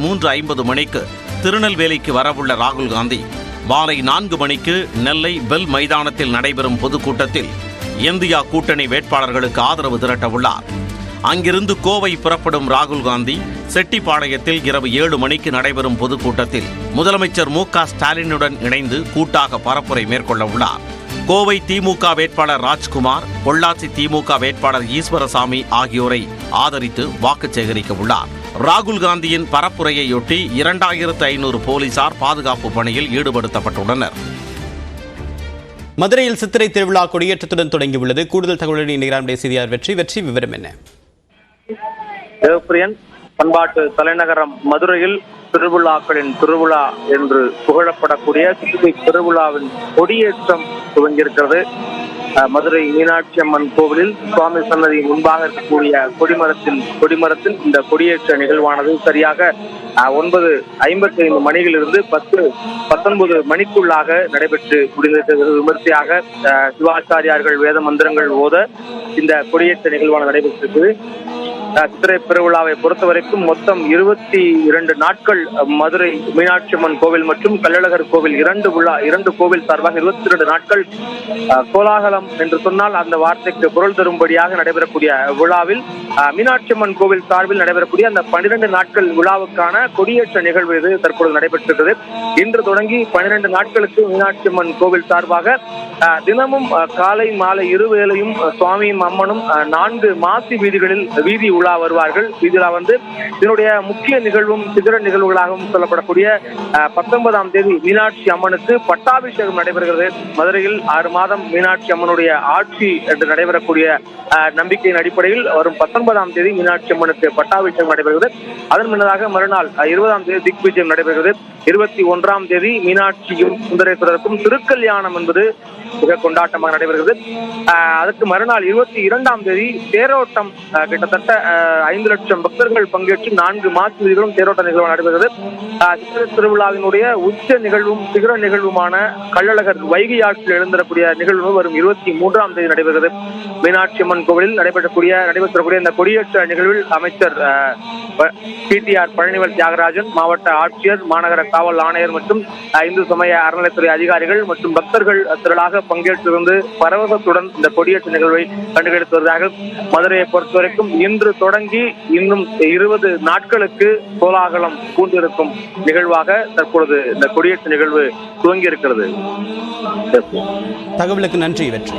மூன்று ஐம்பது மணிக்கு திருநெல்வேலிக்கு வரவுள்ள ராகுல் காந்தி மாலை நான்கு மணிக்கு நெல்லை பெல் மைதானத்தில் நடைபெறும் பொதுக்கூட்டத்தில் இந்தியா கூட்டணி வேட்பாளர்களுக்கு ஆதரவு திரட்ட உள்ளார் அங்கிருந்து கோவை புறப்படும் ராகுல் காந்தி செட்டிப்பாளையத்தில் இரவு ஏழு மணிக்கு நடைபெறும் பொதுக்கூட்டத்தில் முதலமைச்சர் மு க ஸ்டாலினுடன் இணைந்து கூட்டாக பரப்புரை மேற்கொள்ள உள்ளார் கோவை திமுக வேட்பாளர் ராஜ்குமார் பொள்ளாச்சி திமுக வேட்பாளர் ஈஸ்வரசாமி ஆகியோரை ஆதரித்து வாக்கு சேகரிக்க உள்ளார் ராகுல் காந்தியின் பரப்புரையையொட்டி இரண்டாயிரத்து ஐநூறு போலீசார் பாதுகாப்பு பணியில் ஈடுபடுத்தப்பட்டுள்ளனர். மதுரையில் சித்திரை திருவிழா கொடியேற்றத்துடன் தொடங்கியுள்ளது. கூடுதல் தகவலுடன் இணைகிறார் செய்தியார் வெற்றி. வெற்றி விவரம் என்ன? தேவப்பிரியன் பண்பாட்டு தலைநகரம் மதுரையில் திருவிழாக்களின் திருவிழா என்று புகழப்படக்கூடிய சித்திரை திருவிழாவின் கொடியேற்றம் துவங்கியிருக்கிறது. மதுரை மீனாட்சி அம்மன் கோவிலில் சுவாமி சன்னதி முன்பாக இருக்கக்கூடிய கொடிமரத்தில் கொடிமரத்தில் இந்த கொடியேற்ற நிகழ்வானது சரியாக ஒன்பது ஐம்பத்தி ஐந்து மணியிலிருந்து பத்து பத்தொன்பது மணிக்குள்ளாக நடைபெற்று முடிந்தது. விமர்சையாக சிவாச்சாரியார்கள் வேத மந்திரங்கள் ஓத இந்த கொடியேற்ற நிகழ்வானது நடைபெற்றிருக்கிறது சித்திரை பெருவிழாவை பொறுத்த வரைக்கும் மொத்தம் இருபத்தி இரண்டு நாட்கள் மதுரை மீனாட்சி அம்மன் கோவில் மற்றும் கள்ளழகர் கோவில் இரண்டு விழா இரண்டு கோவில் சார்பாக இருபத்தி இரண்டு நாட்கள் கோலாகலம் என்று சொன்னால் அந்த வார்த்தைக்கு பொருள் தரும்படியாக நடைபெறக்கூடிய விழாவில் மீனாட்சி அம்மன் கோவில் சார்பில் நடைபெறக்கூடிய அந்த பனிரெண்டு நாட்கள் விழாவுக்கான கொடியேற்ற நிகழ்வு இது தற்பொழுது நடைபெற்றிருக்கிறது. இன்று தொடங்கி பனிரெண்டு நாட்களுக்கு மீனாட்சி அம்மன் கோவில் சார்பாக தினமும் காலை மாலை இருவேளையும் சுவாமியும் அம்மனும் நான்கு மாசி வீதிகளில் வீதி உலா உலா வருவார்கள். இதில் வந்து இதனுடைய முக்கிய நிகழ்வும் சிகர நிகழ்வுகளாகவும் சொல்லப்படக்கூடிய பத்தொன்பதாம் தேதி மீனாட்சி அம்மனுக்கு பட்டாபிஷேகம் நடைபெறுகிறது. மதுரையில் ஆறு மாதம் மீனாட்சி அம்மனுடைய ஆட்சி என்று நடைபெறக்கூடிய நம்பிக்கையின் அடிப்படையில் வரும் பத்தொன்பதாம் தேதி மீனாட்சி அம்மனுக்கு பட்டாபிஷேகம் நடைபெறுகிறது. அதன் முன்னதாக மறுநாள் இருபதாம் தேதி திக்விஜயம் நடைபெறுகிறது. இருபத்தி ஒன்றாம் தேதி மீனாட்சியும் சுந்தரேஸ்வரருக்கும் திருக்கல்யாணம் என்பது மிக கொண்டாட்டமாக நடைபெறுகிறது. அதற்கு மறுநாள் இருபத்தி இரண்டாம் தேதி தேரோட்டம் கிட்டத்தட்ட ஐந்து லட்சம் பக்தர்கள் பங்கேற்று நான்கு மாற்று வீதிகளும் தேரோட்ட நிகழ்வு நடைபெறுகிறது அஹ், சித்திரை திருவிழாவினுடைய உச்ச நிகழ்வும் சிகர நிகழ்வுமான கள்ளழகர் வைகை ஆற்றில் எழுந்திரக்கூடிய நிகழ்வு வரும் இருபத்தி மூன்றாம் தேதி நடைபெறுகிறது. மீனாட்சி அம்மன் கோவிலில் நடைபெறக்கூடிய நடைபெற்றக்கூடிய இந்த கொடியேற்ற நிகழ்வில் அமைச்சர் பிடிஆர் பழனிவேல் தியாகராஜன் மாவட்ட ஆட்சியர் மாநகர காவல் ஆணையர் மற்றும் இந்து சமய அறநிலைத்துறை அதிகாரிகள் மற்றும் பக்தர்கள் திரளாக பங்கேற்றிருந்து பரவசத்துடன் இந்த கொடியேற்ற நிகழ்வை கண்டுகளித்து வருகிறார்கள் மதுரையை பொறுத்தவரைக்கும் இன்று தொடங்கி இன்னும் இருபது நாட்களுக்கு கோலாகலம் பூண்டிருக்கும் நிகழ்வாக தற்பொழுது இந்த கொடியேற்ற நிகழ்வு துவங்கி இருக்கிறது தகவலுக்கு நன்றி வெற்றி.